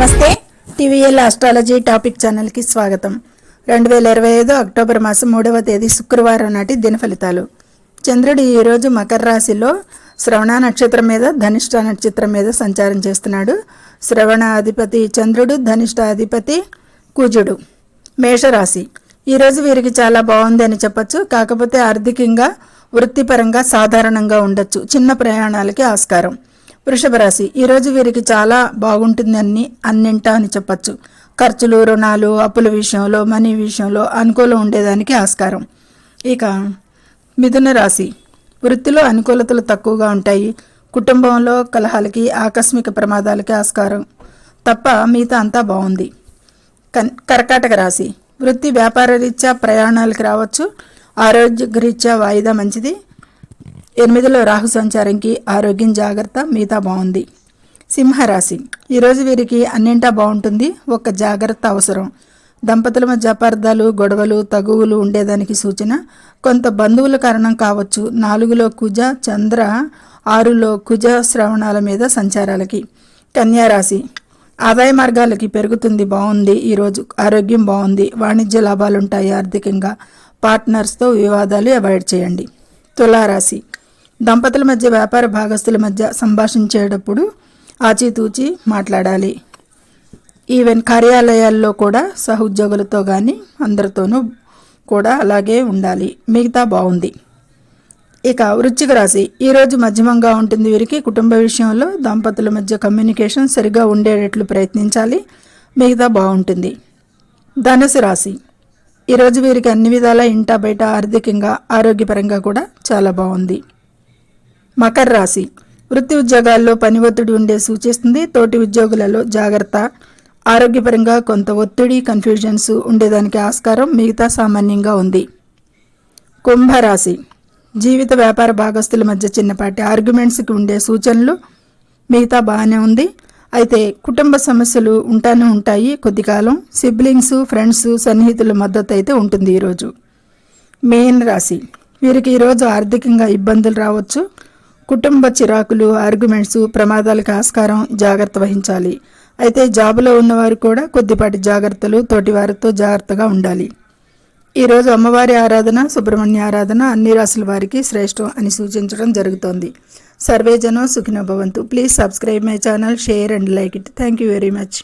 నమస్తే. TVL astrology topic ఛానల్కి స్వాగతం. రెండు వేల ఇరవై ఐదు అక్టోబర్ మాసం మూడవ తేదీ శుక్రవారం నాటి దిన ఫలితాలు చంద్రుడు ఈరోజు మకర రాశిలో శ్రవణ నక్షత్రం మీద ధనిష్ట నక్షత్రం మీద సంచారం చేస్తున్నాడు. శ్రవణ అధిపతి చంద్రుడు ధనిష్ట అధిపతి కుజుడు. మేషరాశి. ఈరోజు వీరికి చాలా బాగుంది అని చెప్పచ్చు. కాకపోతే ఆర్థికంగా వృత్తిపరంగా సాధారణంగా ఉండొచ్చు. చిన్న ప్రయాణాలకి ఆస్కారం. వృషభ రాశి ఈరోజు వీరికి చాలా బాగుంటుందని అన్నింటా అని చెప్పచ్చు. ఖర్చులు రుణాలు అప్పుల విషయంలో మనీ విషయంలో అనుకూలం ఉండేదానికి ఆస్కారం. ఇక మిథున రాశి. వృత్తిలో అనుకూలతలు తక్కువగా ఉంటాయి. కుటుంబంలో కలహాలకి ఆకస్మిక ప్రమాదాలకి ఆస్కారం. తప్ప మిగతా అంతా బాగుంది. కన్ కర్కాటక రాశి. వృత్తి వ్యాపార రీత్యా ప్రయాణాలకు రావచ్చు. ఆరోగ్య రీత్యా వాయిదా మంచిది. ఎనిమిదిలో రాహు సంచారంకి ఆరోగ్యం జాగ్రత్త మిగతా బాగుంది. సింహరాశి. ఈరోజు వీరికి అన్నింటా బాగుంటుంది ఒక జాగ్రత్త అవసరం. దంపతుల మధ్య అపార్థాలు గొడవలు తగువులు ఉండేదానికి సూచన. కొంత బంధువుల కారణం కావచ్చు నాలుగులో కుజ చంద్ర ఆరులో కుజ శ్రవణాల మీద సంచారాలకి. కన్యారాశి ఆదాయ మార్గాలకి పెరుగుతుంది బాగుంది ఈరోజు ఆరోగ్యం బాగుంది వాణిజ్య లాభాలుంటాయి ఆర్థికంగా. పార్ట్నర్స్తో వివాదాలు అవాయిడ్ చేయండి. తులారాశి. దంపతుల మధ్య వ్యాపార భాగస్తుల మధ్య సంభాషించేటప్పుడు ఆచితూచి మాట్లాడాలి. ఈవెన్ కార్యాలయాల్లో కూడా సహోద్యోగులతో కానీ అందరితోనూ కూడా అలాగే ఉండాలి. మిగతా బాగుంది. ఇక వృశ్చిక రాశి. ఈరోజు మధ్యమంగా ఉంటుంది వీరికి. కుటుంబ విషయంలో దంపతుల మధ్య కమ్యూనికేషన్ సరిగా ఉండేటట్లు ప్రయత్నించాలి. మిగతా బాగుంటుంది. ధనుసు రాశి. ఈరోజు వీరికి అన్ని విధాల ఇంట బయట ఆర్థికంగా ఆరోగ్యపరంగా కూడా చాలా బాగుంది. మకర రాశి. వృత్తి ఉద్యోగాల్లో పని ఒత్తిడి ఉండే సూచిస్తుంది. తోటి ఉద్యోగులలో జాగ్రత్త ఆరోగ్యపరంగా కొంత ఒత్తిడి కన్ఫ్యూజన్స్ ఉండేదానికి ఆస్కారం మిగతా సామాన్యంగా ఉంది. కుంభరాశి జీవిత వ్యాపార భాగస్తుల మధ్య చిన్నపాటి ఆర్గ్యుమెంట్స్కి ఉండే సూచనలు మిగతా బాగానే ఉంది. అయితే కుటుంబ సమస్యలు ఉంటానే ఉంటాయి. కొద్దికాలం సిబ్లింగ్స్ ఫ్రెండ్స్ సన్నిహితుల మద్దతు అయితే ఉంటుంది ఈరోజు. మేన్ రాశి. వీరికి ఈరోజు ఆర్థికంగా ఇబ్బందులు రావచ్చు. కుటుంబ చిరాకులు ఆర్గ్యుమెంట్స్ ప్రమాదాలకు ఆస్కారం జాగ్రత్త వహించాలి. అయితే జాబులో ఉన్నవారు కూడా కొద్దిపాటి జాగ్రత్తలు తోటివారితో జాగ్రత్తగా ఉండాలి. ఈరోజు అమ్మవారి ఆరాధన సుబ్రహ్మణ్య ఆరాధన అన్ని రాసుల వారికి శ్రేష్టం అని సూచించడం జరుగుతోంది. సర్వేజనో సుఖినభవంతు please subscribe my channel share and like it thank you very much